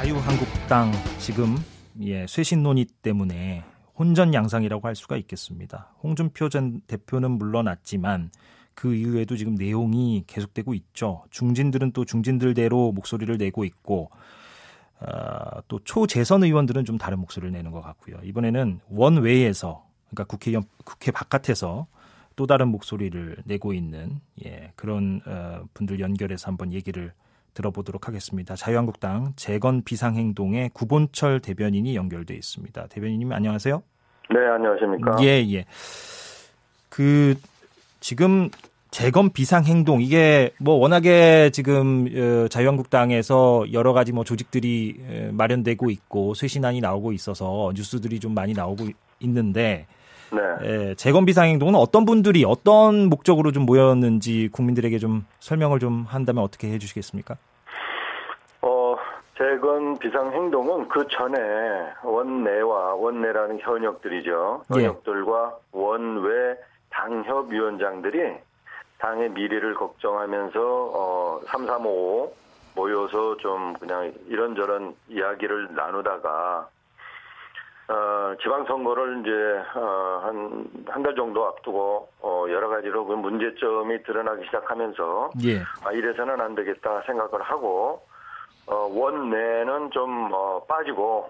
자유한국당 지금 예, 쇄신 논의 때문에 혼전 양상이라고 할 수가 있겠습니다. 홍준표 전 대표는 물러났지만 그 이후에도 지금 내용이 계속되고 있죠. 중진들은 또 중진들대로 목소리를 내고 있고 어, 또 초재선 의원들은 좀 다른 목소리를 내는 것 같고요. 이번에는 원외에서 그러니까 국회 국회 바깥에서 또 다른 목소리를 내고 있는 예, 그런 어, 분들 연결해서 한번 얘기를 들어보도록 하겠습니다. 자유한국당 재건 비상행동의 구본철 대변인이 연결돼 있습니다. 대변인님 안녕하세요. 네, 안녕하십니까? 예, 예. 그 지금 재건 비상행동 이게 뭐 워낙에 지금 어, 자유한국당에서 여러 가지 뭐 조직들이 마련되고 있고 쇄신안이 나오고 있어서 뉴스들이 좀 많이 나오고 있는데 네. 예, 재건 비상행동은 어떤 분들이 어떤 목적으로 좀 모였는지 국민들에게 좀 설명을 좀 한다면 어떻게 해주시겠습니까? 어, 재건 비상행동은 그 전에 원내와 원내라는 현역들이죠. 예. 현역들과 예. 원외 당협위원장들이 당의 미래를 걱정하면서 어, 335 모여서 좀 그냥 이런저런 이야기를 나누다가 어, 지방선거를 이제 어, 한한 달 정도 앞두고 어, 여러 가지로 그 문제점이 드러나기 시작하면서 예. 아, 이래서는 안 되겠다 생각을 하고 어, 원내는 좀 어, 빠지고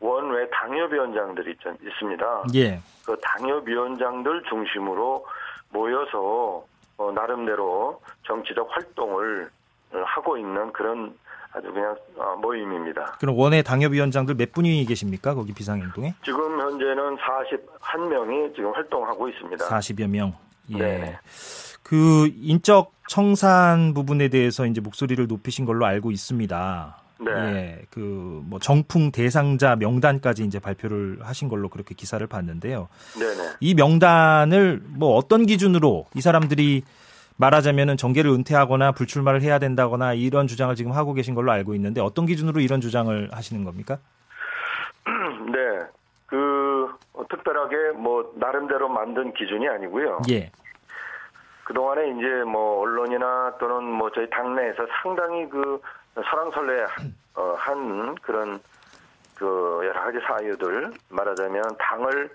원외 당협위원장들이 있, 있습니다. 예. 그 당협위원장들 중심으로 모여서 어, 나름대로 정치적 활동을 하고 있는 그런 아주 그냥 어, 모임입니다. 그럼 원외 당협위원장들 몇 분이 계십니까? 거기 비상행동에? 지금 현재는 41명이 지금 활동하고 있습니다. 40여 명. 예. 네. 그 인적 청산 부분에 대해서 이제 목소리를 높이신 걸로 알고 있습니다. 네. 예. 그 뭐 정풍 대상자 명단까지 이제 발표를 하신 걸로 그렇게 기사를 봤는데요. 네네. 이 명단을 뭐 어떤 기준으로 이 사람들이 말하자면은 정계를 은퇴하거나 불출마를 해야 된다거나 이런 주장을 지금 하고 계신 걸로 알고 있는데 어떤 기준으로 이런 주장을 하시는 겁니까? 네. 그 특별하게 뭐 나름대로 만든 기준이 아니고요. 예. 그동안에 이제 뭐 언론이나 또는 뭐 저희 당내에서 상당히 그 설랑설레 어, 한 그런 그 여러 가지 사유들 말하자면 당을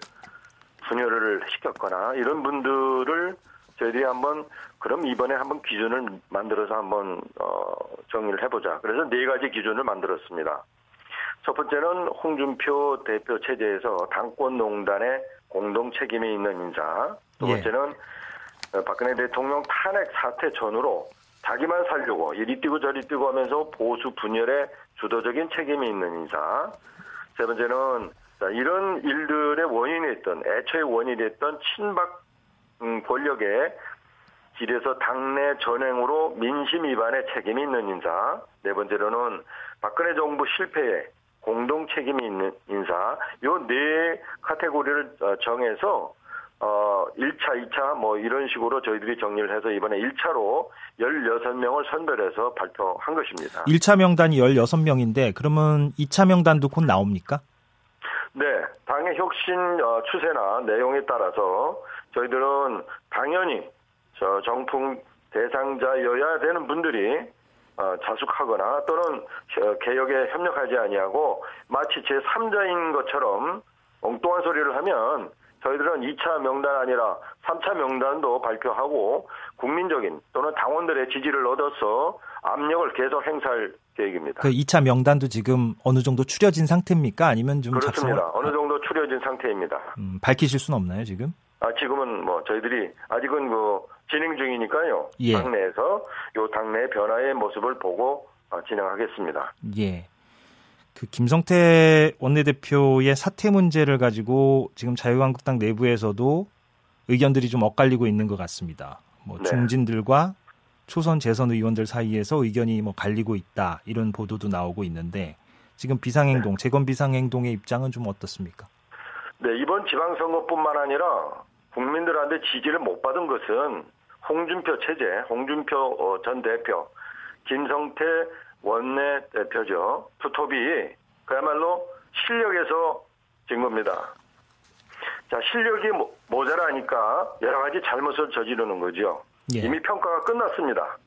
분열을 시켰거나 이런 분들을 저희들이 한번 그럼 이번에 한번 기준을 만들어서 한번 어, 정리를 해보자. 그래서 네 가지 기준을 만들었습니다. 첫 번째는 홍준표 대표 체제에서 당권 농단의 공동 책임이 있는 인사. 두 예. 번째는 예. 박근혜 대통령 탄핵 사태 전후로 자기만 살려고 이리 뛰고 저리 뛰고 하면서 보수 분열에 주도적인 책임이 있는 인사. 세 번째는 이런 일들의 원인이 됐던 애초에 원인이 됐던 친박 음, 권력의 길에서 당내 전횡으로 민심 위반의 책임이 있는 인사. 네 번째로는 박근혜 정부 실패에 공동 책임이 있는 인사. 요 네 카테고리를 어, 정해서 어 1차, 2차 뭐 이런 식으로 저희들이 정리를 해서 이번에 1차로 16명을 선별해서 발표한 것입니다. 1차 명단이 16명인데 그러면 2차 명단도 곧 나옵니까? 네, 당의 혁신 어, 추세나 내용에 따라서 저희들은 당연히 저 정풍 대상자여야 되는 분들이 어, 자숙하거나 또는 개혁에 협력하지 아니하고 마치 제3자인 것처럼 엉뚱한 소리를 하면 저희들은 2차 명단 아니라 3차 명단도 발표하고 국민적인 또는 당원들의 지지를 얻어서 압력을 계속 행사할 계획입니다. 그 2차 명단도 지금 어느 정도 추려진 상태입니까? 아니면 좀 그렇습니다. 작성을... 어느 정도 추려진 상태입니다. 음, 밝히실 수는 없나요 지금? 아 지금은 뭐 저희들이 아직은 그 진행 중이니까요. 예. 당내에서 요 당내 변화의 모습을 보고 어, 진행하겠습니다. 예. 그 김성태 원내대표의 사퇴 문제를 가지고 지금 자유한국당 내부에서도 의견들이 좀 엇갈리고 있는 것 같습니다. 뭐 네. 중진들과 초선 재선 의원들 사이에서 의견이 뭐 갈리고 있다 이런 보도도 나오고 있는데 지금 비상행동 네. 재건 비상행동의 입장은 좀 어떻습니까? 네 이번 지방선거뿐만 아니라 국민들한테 지지를 못 받은 것은 홍준표 체제, 홍준표 어, 전 대표, 김성태 원내 대표죠. 투톱이 그야말로 실력에서 진 겁니다. 자, 실력이 모자라니까 여러 가지 잘못을 저지르는 거죠. 예. 이미 평가가 끝났습니다.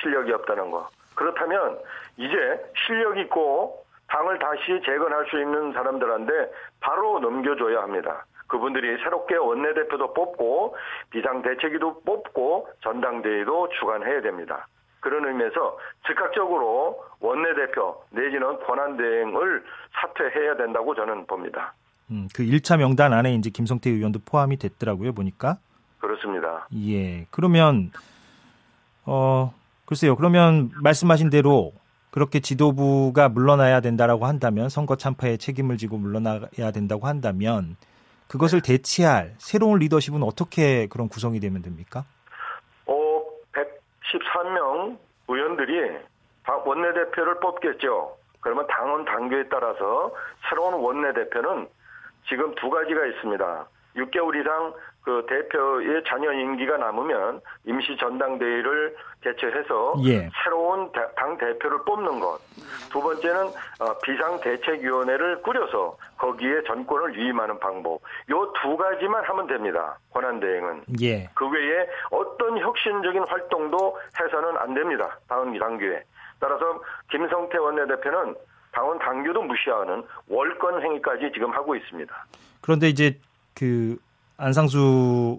실력이 없다는 거. 그렇다면 이제 실력 있고 당을 다시 재건할 수 있는 사람들한테 바로 넘겨줘야 합니다. 그분들이 새롭게 원내대표도 뽑고 비상대책위도 뽑고 전당대회도 주관해야 됩니다. 그런 의미에서 즉각적으로 원내대표 내지는 권한대행을 사퇴해야 된다고 저는 봅니다. 음, 그 1차 명단 안에 이제 김성태 의원도 포함이 됐더라고요, 보니까. 그렇습니다. 예. 그러면, 어, 글쎄요. 그러면 말씀하신 대로 그렇게 지도부가 물러나야 된다라고 한다면 선거 참패에 책임을 지고 물러나야 된다고 한다면 그것을 네. 대체할 새로운 리더십은 어떻게 그런 구성이 되면 됩니까? 어, 113명 의원들이 원내대표를 뽑겠죠. 그러면 당원 당규에 따라서 새로운 원내대표는 지금 두 가지가 있습니다. 6개월 이상 그 대표의 자녀 임기가 남으면 임시 전당대회를 개최해서 예. 새로운 당 대표를 뽑는 것. 두 번째는 어, 비상 대책위원회를 꾸려서 거기에 전권을 위임하는 방법. 요 두 가지만 하면 됩니다. 권한 대행은. 예. 그 외에 어떤 혁신적인 활동도 해서는 안 됩니다. 당원 당규에. 따라서 김성태 원내대표는 당원 당규도 무시하는 월권 행위까지 지금 하고 있습니다. 그런데 이제 그 안상수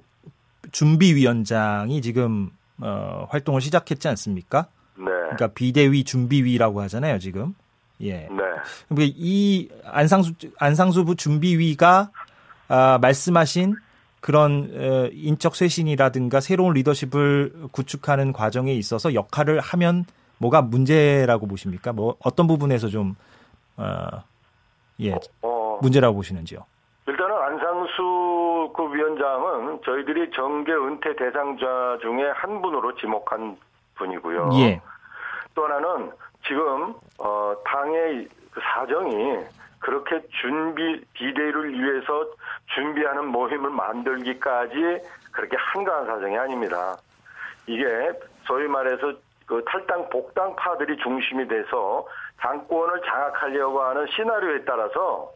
준비위원장이 지금 어, 활동을 시작했지 않습니까? 네. 그러니까 비대위 준비위라고 하잖아요, 지금. 예. 네. 그러니까 이 안상수 안상수부 준비위가 아, 말씀하신 그런 어, 인적 쇄신이라든가 새로운 리더십을 구축하는 과정에 있어서 역할을 하면 뭐가 문제라고 보십니까? 뭐 어떤 부분에서 좀 어, 예, 어, 문제라고 보시는지요? 일단은 안상수 그 위원장은 저희들이 정계 은퇴 대상자 중에 한 분으로 지목한 분이고요. 예. 또 하나는 지금 어 당의 그 사정이 그렇게 준비 비대위를 위해서 준비하는 모임을 만들기까지 그렇게 한가한 사정이 아닙니다. 이게 소위 말해서 그 탈당 복당파들이 중심이 돼서 당권을 장악하려고 하는 시나리오에 따라서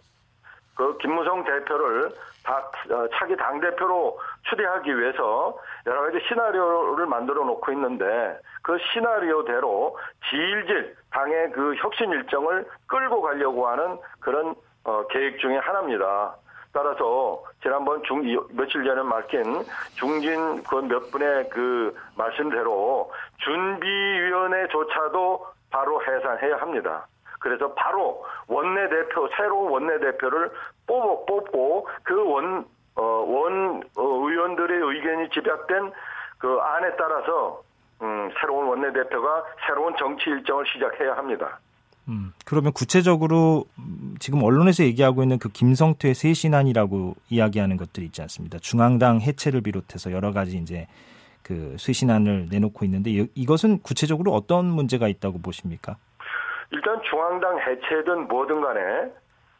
그 김무성 대표를 다 어, 차기 당 대표로 추대하기 위해서 여러 가지 시나리오를 만들어 놓고 있는데 그 시나리오대로 질질 당의 그 혁신 일정을 끌고 가려고 하는 그런 어, 계획 중의 하나입니다. 따라서 지난번 중 며칠 전에 맡긴 중진 그 몇 분의 그 말씀대로 준비위원회조차도 바로 해산해야 합니다. 그래서 바로 원내대표, 새로운 원내대표를 뽑고, 뽑고 그 원, 어, 원, 어, 의원들의 의견이 집약된 그 안에 따라서, 음, 새로운 원내대표가 새로운 정치 일정을 시작해야 합니다. 음, 그러면 구체적으로 지금 언론에서 얘기하고 있는 그 김성태 쇄신안이라고 이야기하는 것들이 있지 않습니다. 중앙당 해체를 비롯해서 여러 가지 이제 그 쇄신안을 내놓고 있는데 이것은 구체적으로 어떤 문제가 있다고 보십니까? 일단 중앙당 해체든 뭐든 간에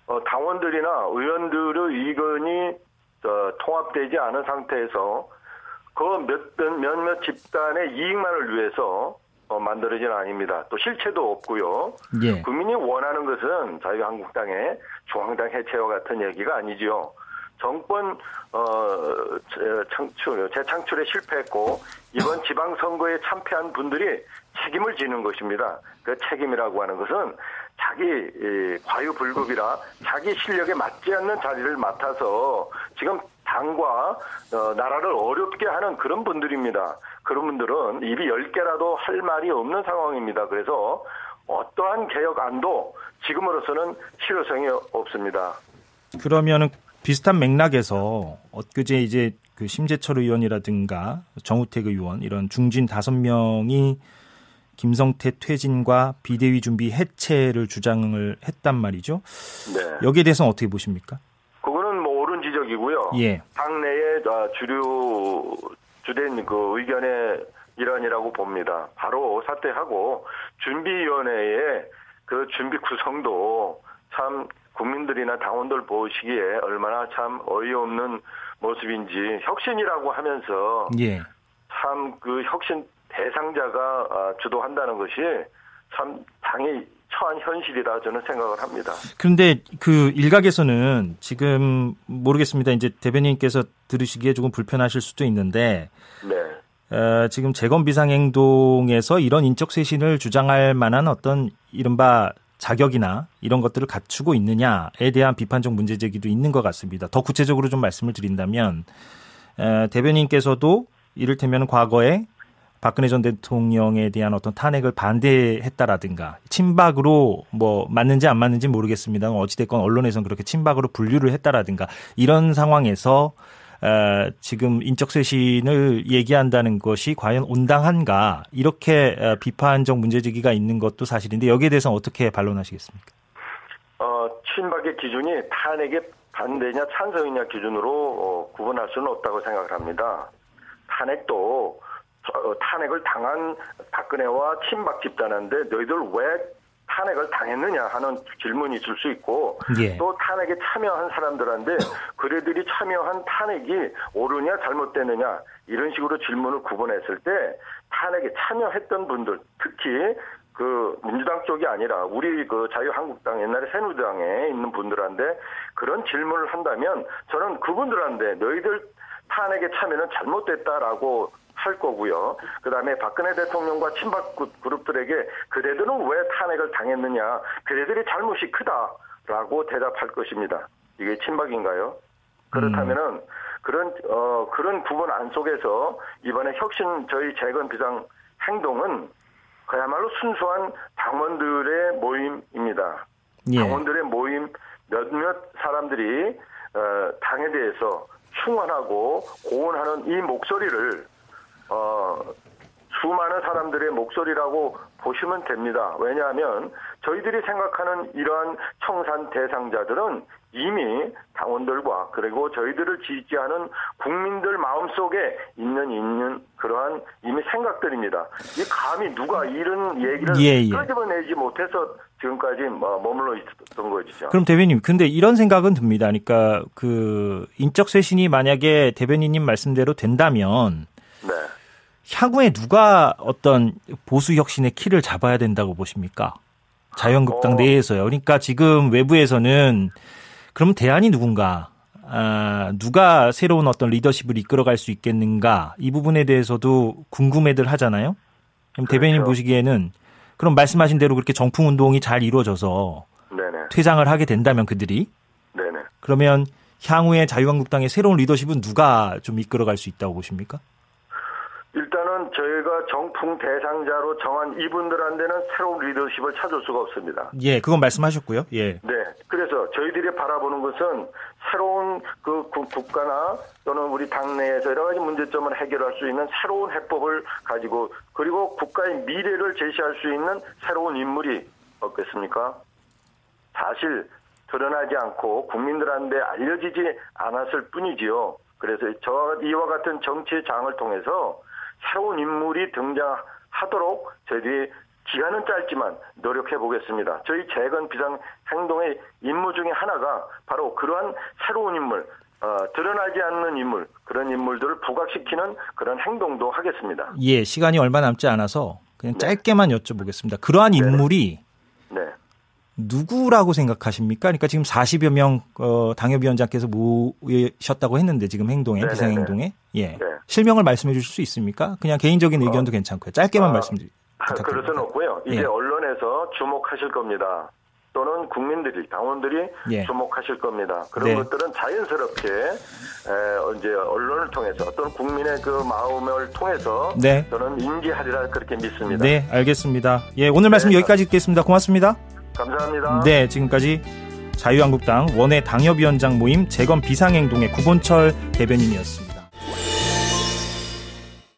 어, 당원들이나 의원들의 의견이 어, 통합되지 않은 상태에서 그 몇, 몇몇 집단의 이익만을 위해서 어, 만들어진 아닙니다. 또 실체도 없고요. 예. 국민이 원하는 것은 자유한국당의 중앙당 해체와 같은 얘기가 아니지요. 정권 어, 창출, 재창출에 실패했고 이번 지방선거에 참패한 분들이 책임을 지는 것입니다. 그 책임이라고 하는 것은 자기 과유불급이라 자기 실력에 맞지 않는 자리를 맡아서 지금 당과 어, 나라를 어렵게 하는 그런 분들입니다. 그런 분들은 입이 10개라도 할 말이 없는 상황입니다. 그래서 어떠한 개혁안도 지금으로서는 실효성이 없습니다. 그러면은 비슷한 맥락에서 엊그제 이제 그 심재철 의원이라든가 정우택 의원 이런 중진 다섯 명이 김성태 퇴진과 비대위 준비 해체를 주장을 했단 말이죠. 네. 여기에 대해서는 어떻게 보십니까? 그거는 뭐 옳은 지적이고요. 예. 당내의 아, 주류 주된 그 의견의 일환이라고 봅니다. 바로 사퇴하고 준비위원회의 그 준비 구성도 참 국민들이나 당원들 보시기에 얼마나 참 어이없는 모습인지 혁신이라고 하면서 예. 참그 혁신 대상자가 아, 주도한다는 것이 참 당이 처한 현실이라 저는 생각을 합니다. 그런데 그 일각에서는 지금 모르겠습니다. 이제 대변인께서 들으시기에 조금 불편하실 수도 있는데 네. 어, 지금 재건 비상행동에서 이런 인적 쇄신을 주장할 만한 어떤 이른바 자격이나 이런 것들을 갖추고 있느냐에 대한 비판적 문제 제기도 있는 것 같습니다. 더 구체적으로 좀 말씀을 드린다면 에, 대변인께서도 이를테면 과거에 박근혜 전 대통령에 대한 어떤 탄핵을 반대했다라든가 친박으로 뭐 맞는지 안 맞는지 모르겠습니다. 어찌됐건 언론에서는 그렇게 친박으로 분류를 했다라든가 이런 상황에서 어, 지금 인적 쇄신을 얘기한다는 것이 과연 온당한가 이렇게 어, 비판적 문제제기가 있는 것도 사실인데 여기에 대해서 어떻게 반론하시겠습니까? 어, 친박의 기준이 탄핵에 반대냐 찬성이냐 기준으로 어, 구분할 수는 없다고 생각을 합니다. 탄핵도 어, 탄핵을 당한 박근혜와 친박 집단인데 너희들 왜 탄핵을 당했느냐 하는 질문이 있을 수 있고 예. 또 탄핵에 참여한 사람들한테 그래들이 참여한 탄핵이 옳으냐 잘못되느냐 이런 식으로 질문을 구분했을 때 탄핵에 참여했던 분들 특히 그 민주당 쪽이 아니라 우리 그 자유한국당 옛날에 새누리당에 있는 분들한테 그런 질문을 한다면 저는 그분들한테 너희들 탄핵에 참여는 잘못됐다라고 할 거고요. 그 다음에 박근혜 대통령과 친박 그룹들에게 그대들은 왜 탄핵을 당했느냐. 그대들이 잘못이 크다라고 대답할 것입니다. 이게 친박인가요? 그렇다면은 음. 그런 어 그런 부분 안 속에서 이번에 혁신 저희 재건 비상 행동은 그야말로 순수한 당원들의 모임입니다. 예. 당원들의 모임 몇몇 사람들이 어, 당에 대해서 충원하고 고언하는 이 목소리를 어, 수많은 사람들의 목소리라고 보시면 됩니다. 왜냐하면 저희들이 생각하는 이러한 청산 대상자들은 이미 당원들과 그리고 저희들을 지지하는 국민들 마음속에 있는 있는 그러한 이미 생각들입니다. 이 감히 누가 이런 얘기를 예, 예. 끄집어내지 못해서 지금까지 뭐 머물러 있었던 거죠. 그럼 대변인, 근데 이런 생각은 듭니다. 그러니까 그 인적 쇄신이 만약에 대변인님 말씀대로 된다면 네. 향후에 누가 어떤 보수 혁신의 키를 잡아야 된다고 보십니까? 자유한국당 어. 내에서요. 그러니까 지금 외부에서는 그럼 대안이 누군가? 아, 누가 새로운 어떤 리더십을 이끌어갈 수 있겠는가? 이 부분에 대해서도 궁금해들 하잖아요. 그럼 그렇죠. 대변인 보시기에는 그럼 말씀하신 대로 그렇게 정풍 운동이 잘 이루어져서 네네. 퇴장을 하게 된다면 그들이 네네. 그러면 향후에 자유한국당의 새로운 리더십은 누가 좀 이끌어갈 수 있다고 보십니까? 일단은 저희가 정풍 대상자로 정한 이분들한테는 새로운 리더십을 찾을 수가 없습니다. 예, 그건 말씀하셨고요. 예. 네. 그래서 저희들이 바라보는 것은 새로운 그 국가나 또는 우리 당내에서 여러 가지 문제점을 해결할 수 있는 새로운 해법을 가지고 그리고 국가의 미래를 제시할 수 있는 새로운 인물이 없겠습니까? 사실 드러나지 않고 국민들한테 알려지지 않았을 뿐이지요. 그래서 저와 이와 같은 정치의 장을 통해서 새로운 인물이 등장하도록 저희들이 기간은 짧지만 노력해 보겠습니다. 저희 재건 비상 행동의 임무 중에 하나가 바로 그러한 새로운 인물, 어, 드러나지 않는 인물, 그런 인물들을 부각시키는 그런 행동도 하겠습니다. 예, 시간이 얼마 남지 않아서 그냥 네. 짧게만 여쭤보겠습니다. 그러한 인물이 네. 누구라고 생각하십니까? 그러니까 지금 40여 명 어, 당협위원장께서 모셨다고 했는데 지금 행동에 네네네. 비상행동에 예 네. 실명을 말씀해 주실 수 있습니까? 그냥 개인적인 의견도 어. 괜찮고요. 짧게만 아, 말씀 부탁드립니다. 그럴 수는 없고요. 이제 예. 언론에서 주목하실 겁니다. 또는 국민들이 당원들이 예. 주목하실 겁니다. 그런 네. 것들은 자연스럽게 에, 이제 언론을 통해서 또는 국민의 그 마음을 통해서 네. 저는 인지하리라 그렇게 믿습니다. 네, 알겠습니다. 예, 오늘 말씀 네. 여기까지 듣겠습니다. 고맙습니다. 감사합니다. 네, 지금까지 자유한국당 원외 당협위원장 모임 재건 비상행동의 구본철 대변인이었습니다.